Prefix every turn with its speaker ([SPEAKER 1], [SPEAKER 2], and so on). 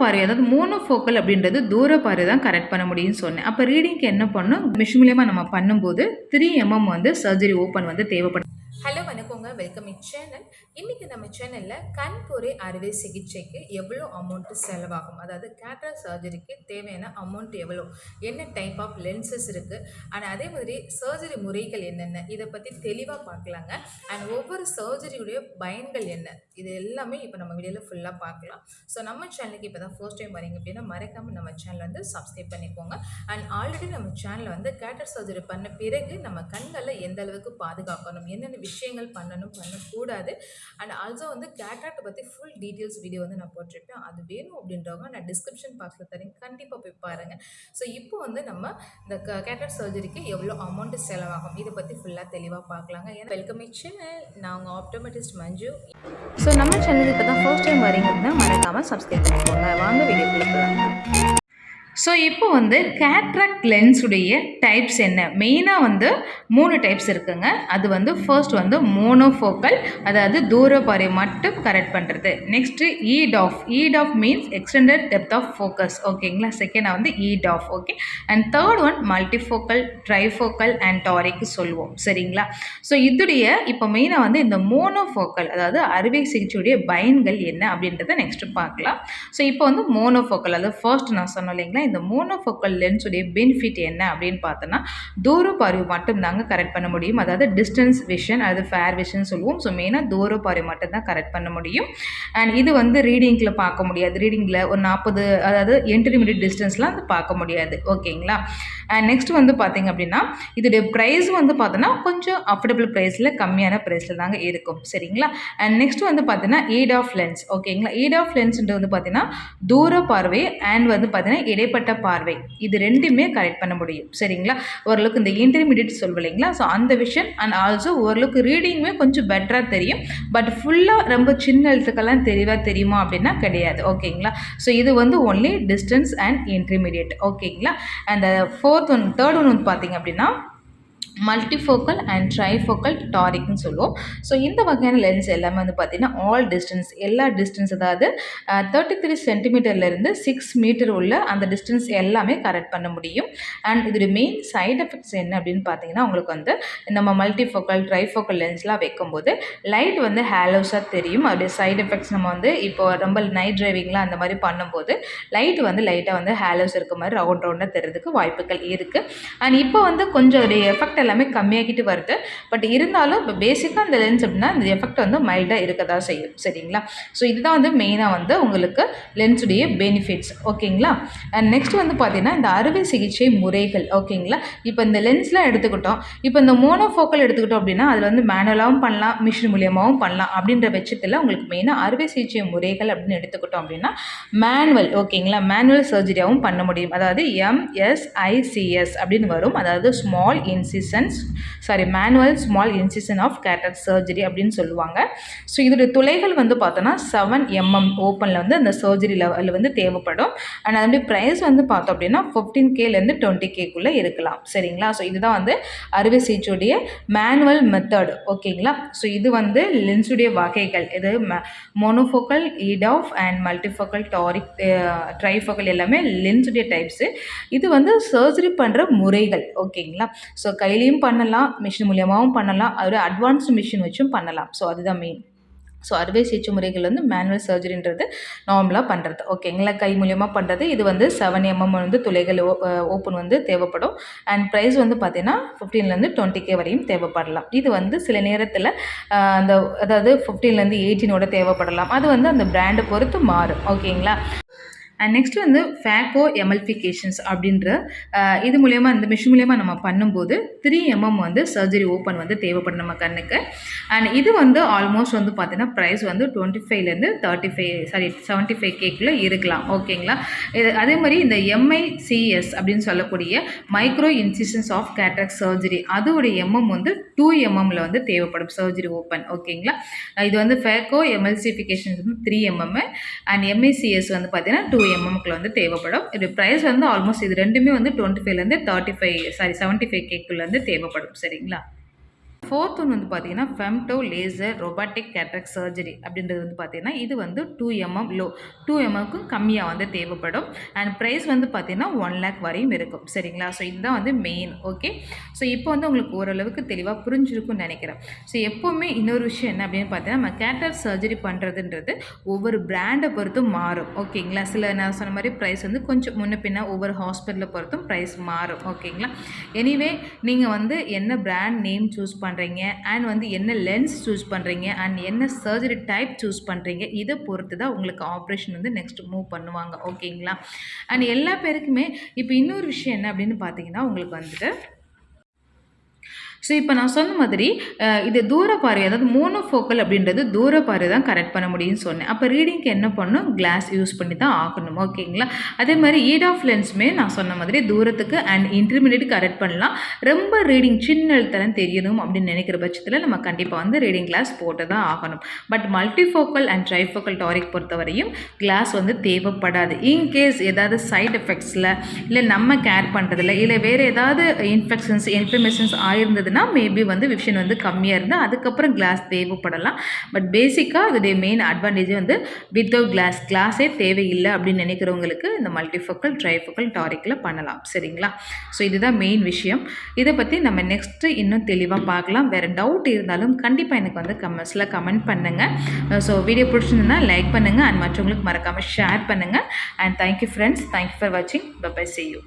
[SPEAKER 1] பார்வை அதாவது மோனோஃபோக்கல் அப்படின்றது தூர பார்வை தான் கரெக்ட் பண்ண முடியும்னு சொன்னேன். அப்போ ரீடிங்க்கு என்ன பண்ணும் மிஷ் மூலியமாக நம்ம பண்ணும்போது த்ரீ எம்எம் வந்து சர்ஜரி ஓப்பன் வந்து தேவைப்படும்.
[SPEAKER 2] ஹலோ வணக்கங்க. வெல்கம் இட் சேனல் இன்றைக்கி நம்ம சேனலில் கண்பொறை அறுவை சிகிச்சைக்கு எவ்வளோ அமௌண்ட்டு செலவாகும்? அதாவது கேட்ரா சர்ஜரிக்கு தேவையான அமௌண்ட் எவ்வளோ என்ன டைப் ஆஃப் லென்சஸ் இருக்குது அண்ட் அதே மாதிரி சர்ஜரி முறைகள் என்னென்ன? இதை பற்றி தெளிவாக பார்க்கலாங்க. அண்ட் ஒவ்வொரு சர்ஜரியுடைய பயன்கள் என்ன? இது எல்லாமே இப்போ நம்ம வீடியோவில் ஃபுல்லாக பார்க்கலாம். ஸோ நம்ம சேனலுக்கு இப்போ தான் ஃபர்ஸ்ட் டைம் வரீங்க அப்படின்னா மறக்காமல் நம்ம சேனலை வந்து சப்ஸ்கிரைப் பண்ணிக்கோங்க. அண்ட் ஆல்ரெடி நம்ம சேனலில் வந்து கேட்டர் சர்ஜரி பண்ண பிறகு நம்ம கண்களை எந்த அளவுக்கு பாதுகாக்கணும்? என்னென்ன விஷயங்கள் பண்ணணும்? பண்ணக்கூடாது. அண்ட் ஆல்சோ வந்து கேட்ராக்ட் பற்றி ஃபுல் டீட்டெயில்ஸ் வீடியோ வந்து நான் போட்டிருப்பேன் அது வேணும் அப்படின்றவங்க நான் டிஸ்கிரிப்ஷன் பாக்ஸில் தரேன். கண்டிப்பாக போய் பாருங்கள் ஸோ இப்போ வந்து நம்ம இந்த கேட்ராக்ட் சர்ஜரிக்கு எவ்வளோ அமௌண்ட் செலவாகும்? இதை பற்றி ஃபுல்லாக தெளிவாக பார்க்கலாங்க. ஏன்னா வெல்கம் சேனல் நான் உங்கள் ஆப்டோமேட்டிஸ்ட் மஞ்சு.
[SPEAKER 1] ஸோ நம்ம சேனலுக்கு இப்போ தான் ஃபர்ஸ்ட் டைம் வரீங்க அப்படின்னா மறக்காமல் சப்ஸ்கிரைப் பண்ணிக்கோங்க. வாங்க வீடியோ கொடுக்கலாம் ஸோ இப்போ வந்து கேட்ராக்ட் லென்ஸுடைய டைப்ஸ் என்ன? மெயினாக வந்து மூணு டைப்ஸ் இருக்குங்க. அது வந்து ஃபர்ஸ்ட் வந்து மோனோஃபோக்கல் அதாவது தூர பாறை மட்டும் கரெக்ட் பண்ணுறது next EDOF EDOF means extended depth of focus ஓகேங்களா செகண்டாக வந்து EDOF okay and third one multifocal trifocal and டாரிக்கு சொல்லுவோம். சரிங்களா? ஸோ இதுடைய இப்போ மெயினாக வந்து இந்த மோனோஃபோக்கல் அதாவது அறுவை சிகிச்சையுடைய பயன்கள் என்ன அப்படின்றத நெக்ஸ்ட்டு பார்க்கலாம். ஸோ இப்போ வந்து மோனோஃபோக்கல் அதாவது ஃபர்ஸ்ட் நான் சொன்னேன் இல்லைங்களா? இந்த மோனோஃபோக்கல் லென்ஸுடைய பெனிஃபிட் என்ன அப்படின்னு பார்த்தோன்னா தூர பார்வை மட்டும் தாங்க கரெக்ட் பண்ண முடியும். அதாவது டிஸ்டன்ஸ் விஷன் அதாவது ஃபேர் விஷன் சொல்லுவோம். ஸோ மெயினாக தூர பார்வை மட்டும் தான் கரெக்ட் பண்ண முடியும். அண்ட் இது வந்து ரீடிங்கில் பார்க்க முடியாது. ரீடிங்கில் ஒரு நாற்பது அதாவது இன்டர்மீடியட் டிஸ்டன்ஸ்லாம் வந்து பார்க்க முடியாது. ஓகேங்களா நெக்ஸ்ட் வந்து பார்த்தீங்க அப்படின்னா இதோடைய ப்ரைஸ் வந்து பார்த்தோன்னா கொஞ்சம் அஃபோர்டபுள் ப்ரைஸில் கம்மியான ப்ரைஸில் தாங்க இருக்கும். சரிங்களா? அண்ட் நெக்ஸ்ட் வந்து பார்த்தீங்கன்னா ஈட் ஆஃப் லென்ஸ் ஓகேங்களா ஈட் ஆஃப் லென்ஸ்ன்றது வந்து பார்த்தீங்கன்னா தூர பார்வை அண்ட் வந்து பார்த்தீங்கன்னா இடைப்பட்ட பார்வை. இது ரெண்டுமே கரெக்ட் பண்ண முடியும். சரிங்களா? ஓரளவுக்கு இந்த இன்டர்மீடியட் சொல்லுவோம் இல்லைங்களா? ஸோ அந்த விஷயம் அண்ட் ஆல்சோ ஓரளவுக்கு ரீடிங்குமே கொஞ்சம் பெட்டராக தெரியும். பட் ஃபுல்லாக ரொம்ப சின்ன எழுத்துக்கெல்லாம் தெளிவாக தெரியுமா அப்படின்னா கிடையாது. ஓகேங்களா ஸோ இது வந்து ஒன்லி டிஸ்டன்ஸ் அண்ட் இன்டர்மீடியட் ஓகேங்களா அந்த four fourth one third one வந்து பார்த்தீங்க அப்படின்னா மல்டிஃபோக்கல் அண்ட் ட்ரைஃபோக்கல் டாரிக்னு சொல்லுவோம். ஸோ இந்த வகையான லென்ஸ் எல்லாமே வந்து பார்த்திங்கன்னா ஆல் டிஸ்டன்ஸ் எல்லா டிஸ்டன்ஸ் அதாவது தேர்ட்டி த்ரீ சென்டிமீட்டர்லேருந்து சிக்ஸ் மீட்டர் உள்ள அந்த டிஸ்டன்ஸ் எல்லாமே கரெக்ட் பண்ண முடியும். அண்ட் இதோட மெயின் சைட் எஃபெக்ட்ஸ் என்ன அப்படின்னு பார்த்தீங்கன்னா உங்களுக்கு வந்து நம்ம மல்டிஃபோக்கல் ட்ரைஃபோக்கல் லென்ஸ்லாம் வைக்கும்போது லைட் வந்து ஹேலோஸாக தெரியும். அப்படியே சைட் எஃபெக்ட்ஸ் நம்ம வந்து இப்போ ரொம்ப நைட் டிரைவிங்லாம் அந்த மாதிரி பண்ணும்போது லைட் வந்து லைட்டாக வந்து ஹேலோஸ் இருக்க மாதிரி ரவுண்ட் ரவுண்டாக தெரிறதுக்கு வாய்ப்புகள் இருக்குது அண்ட் இப்போ வந்து கொஞ்சம் எஃபெக்ட் எல்லாமே கம்மியாகிட்டு வருது. பட் இருந்தாலும் இப்போ பேசிக்காக அந்த லென்ஸ் அப்படின்னா இந்த எஃபெக்ட் வந்து மைல்டாக இருக்க தான் செய்யும். சரிங்களா? ஸோ இதுதான் வந்து மெயினாக வந்து உங்களுக்கு லென்ஸுடைய பெனிஃபிட்ஸ் ஓகேங்களா அண்ட் நெக்ஸ்ட் வந்து பார்த்தீங்கன்னா இந்த அறுவை சிகிச்சை முறைகள். ஓகேங்களா இப்போ இந்த லென்ஸ்லாம் எடுத்துக்கிட்டோம். இப்போ இந்த மோனோஃபோக்கல் எடுத்துக்கிட்டோம் அப்படின்னா அதில் வந்து மேனுவலாகவும் பண்ணலாம் மிஷின் மூலியமாகவும் பண்ணலாம். அப்படின்ற பட்சத்தில் உங்களுக்கு மெயினாக அறுவை சிகிச்சை முறைகள் அப்படின்னு எடுத்துக்கிட்டோம் அப்படின்னா மேனுவல் ஓகேங்களா மேனுவல் சர்ஜரியாகவும் பண்ண முடியும். அதாவது எம்எஸ்ஐசிஎஸ் அப்படின்னு வரும். அதாவது small incis incisions sorry manual small incision of cataract surgery அப்படின்னு சொல்லுவாங்க. ஸோ இதோடைய துளைகள் வந்து பார்த்தோன்னா செவன் எம்எம் ஓப்பனில் வந்து அந்த சர்ஜரி லெவலில் வந்து தேவைப்படும். அண்ட் அதனுடைய ப்ரைஸ் வந்து பார்த்தோம் அப்படின்னா ஃபிஃப்டீன் கேலேருந்து டுவெண்ட்டி கேக்குள்ளே இருக்கலாம். சரிங்களா? ஸோ இதுதான் வந்து அறுவை சிகிச்சையுடைய மேனுவல் மெத்தட் ஓகேங்களா ஸோ இது வந்து லென்ஸுடைய வகைகள். இது monofocal EDOF and multifocal toric trifocal எல்லாமே லென்ஸுடைய டைப்ஸு இது வந்து சர்ஜரி பண்ணுற முறைகள். ஓகேங்களா ஸோ கை கையிலையும் பண்ணலாம் மிஷின் மூலியமாகவும் பண்ணலாம். அதோட அட்வான்ஸ்டு மிஷின் வச்சும் பண்ணலாம். ஸோ அதுதான் மெயின் ஸோ அறுவை சிகிச்சை முறைகள் வந்து மேனுவல் சர்ஜரின்றது நார்மலாக பண்ணுறது ஓகேங்களா கை மூலியமாக பண்ணுறது இது வந்து செவன் எம்எம் வந்து துளைகள் ஓப்பன் வந்து தேவைப்படும். அண்ட் ப்ரைஸ் வந்து பார்த்தீங்கன்னா ஃபிஃப்டீன்லேருந்து டுவெண்ட்டி கே வரையும் தேவைப்படலாம். இது வந்து சில நேரத்தில் அந்த அதாவது ஃபிஃப்டீன்லேருந்து எயிட்டீனோட தேவைப்படலாம். அது வந்து அந்த பிராண்டை பொறுத்து மாறும். ஓகேங்களா அண்ட் நெக்ஸ்ட் வந்து ஃபேக்கோ எமல்ஃபிகேஷன்ஸ் அப்படின்ற இது மூலயமா இந்த மிஷின் மூலயமா நம்ம பண்ணும்போது த்ரீ எம்எம் வந்து சர்ஜரி ஓப்பன் வந்து தேவைப்படும் நம்ம கண்ணுக்கு. அண்ட் இது வந்து ஆல்மோஸ்ட் வந்து பார்த்தீங்கன்னா ப்ரைஸ் வந்து டுவெண்ட்டி ஃபைவ்லேருந்து thirty five sorry seventy five கேக்குள்ளே இருக்கலாம் ஓகேங்களா இது அதே மாதிரி இந்த எம்ஐசிஎஸ் அப்படின்னு சொல்லக்கூடிய micro incisions of cataract surgery அதோடைய எம்எம் வந்து டூ எம்எம்மில் வந்து தேவைப்படும் சர்ஜரி ஓப்பன் ஓகேங்களா இது வந்து ஃபேக்கோ எம்எல்சிஃபிகேஷன்ஸ் வந்து த்ரீ எம்எம் அண்ட் எம்ஐசிஎஸ் வந்து பார்த்தீங்கன்னா டூ எம்எம்க்குள்ள வந்து தேவைப்படும். இது ப்ரைஸ் வந்து ஆல்மோஸ்ட் இது ரெண்டுமே வந்து டுவெண்ட்டி ஃபைவ்லேருந்து thirty five sorry seventy five கேக்குள்ளேருந்து தேவைப்படும். சரிங்களா? ஃபோர்த் ஒன்று வந்து பார்த்தீங்கன்னா femto laser robotic cataract surgery அப்படின்றது வந்து பார்த்தீங்கன்னா இது வந்து two M M low two எம்எம்க்கும் கம்மியாக வந்து தேவைப்படும். அண்ட் ப்ரைஸ் வந்து பார்த்தீங்கன்னா ஒன் லேக் வரையும் இருக்கும். சரிங்களா? ஸோ இதுதான் வந்து மெயின் ஓகே ஸோ இப்போ வந்து உங்களுக்கு ஓரளவுக்கு தெளிவாக புரிஞ்சிருக்கும்னு நினைக்கிறேன். ஸோ எப்போவுமே இன்னொரு விஷயம் என்ன அப்படின்னு பார்த்தீங்கன்னா நம்ம கேட்டர் சர்ஜரி பண்ணுறதுன்றது ஒவ்வொரு பிராண்டை பொறுத்தும் மாறும். ஓகேங்களா சில நான் சொன்ன மாதிரி ப்ரைஸ் வந்து கொஞ்சம் முன்ன பின்ன ஒவ்வொரு ஹாஸ்பிட்டலை பொறுத்தும் ப்ரைஸ் மாறும். ஓகேங்களா எனிவே நீங்கள் வந்து என்ன பிராண்ட் நேம் சூஸ் பண்ண பண்ணுறீங்க அண்ட் வந்து என்ன லென்ஸ் சூஸ் பண்ணுறீங்க அண்ட் என்ன சர்ஜரி டைப் சூஸ் பண்ணுறீங்க இதை பொறுத்து தான் உங்களுக்கு ஆப்ரேஷன் வந்து நெக்ஸ்ட் மூவ் பண்ணுவாங்க. ஓகேங்களா அண்ட் எல்லா பேருக்குமே இப்போ இன்னொரு விஷயம் என்ன அப்படின்னு பார்த்தீங்கன்னா உங்களுக்கு வந்துட்டு ஸோ இப்போ நான் சொன்ன மாதிரி இது தூர பார்வை அதாவது மோனோஃபோக்கல் அப்படின்றது தூர பார்வை தான் கரெக்ட் பண்ண முடியும்னு சொன்னேன். அப்போ ரீடிங்க்கு என்ன பண்ணணும்? கிளாஸ் யூஸ் பண்ணி தான் ஆகணும். ஓகேங்களா அதே மாதிரி ஈட் ஆஃப் லென்ஸுமே நான் சொன்ன மாதிரி தூரத்துக்கு அண்ட் இன்டர்மீடியட் கரெக்ட் பண்ணலாம். ரொம்ப ரீடிங் சின்ன எழுத்தெல்லாம் தெரியணும் அப்படின்னு நினைக்கிற பட்சத்தில் நம்ம கண்டிப்பாக வந்து ரீடிங் கிளாஸ் போட்டு தான் ஆகணும். But multifocal and trifocal toric பொறுத்தவரையும் கிளாஸ் வந்து தேவைப்படாது. இன்கேஸ் ஏதாவது சைட் எஃபெக்ட்ஸில் இல்லை நம்ம கேர் பண்ணுறதில்ல இல்லை வேறு ஏதாவது இன்ஃபெக்ஷன்ஸ் இன்ஃப்ளமேஷன்ஸ் ஆயிருந்ததுன்னா மேபி வந்து விஷன் வந்து கம்மியாக இருந்தால் அதுக்கப்புறம் கிளாஸ் தேவைப்படலாம். பட் பேசிக்காக அதோடைய மெயின் அட்வான்டேஜ் வந்து வித்தவுட் கிளாஸ் கிளாஸே தேவையில்லை அப்படின்னு நினைக்கிறவங்களுக்கு இந்த மல்டிஃபோக்கல் ட்ரைஃபோக்கல் டாரிக்கில் பண்ணலாம். சரிங்களா? ஸோ இதுதான் மெயின் விஷயம். இதை பற்றி நம்ம நெக்ஸ்ட்டு இன்னும் தெளிவாக பார்க்கலாம். வேறு டவுட் இருந்தாலும் கண்டிப்பாக எனக்கு வந்து கமெண்ட்ஸில் கமெண்ட் பண்ணுங்கள் ஸோ வீடியோ பிடிச்சிருந்ததுன்னா லைக் பண்ணுங்கள் அண்ட் மற்றவங்களுக்கு மறக்காமல் ஷேர் பண்ணுங்கள் and thank you friends thank you for வாட்சிங் பை see you.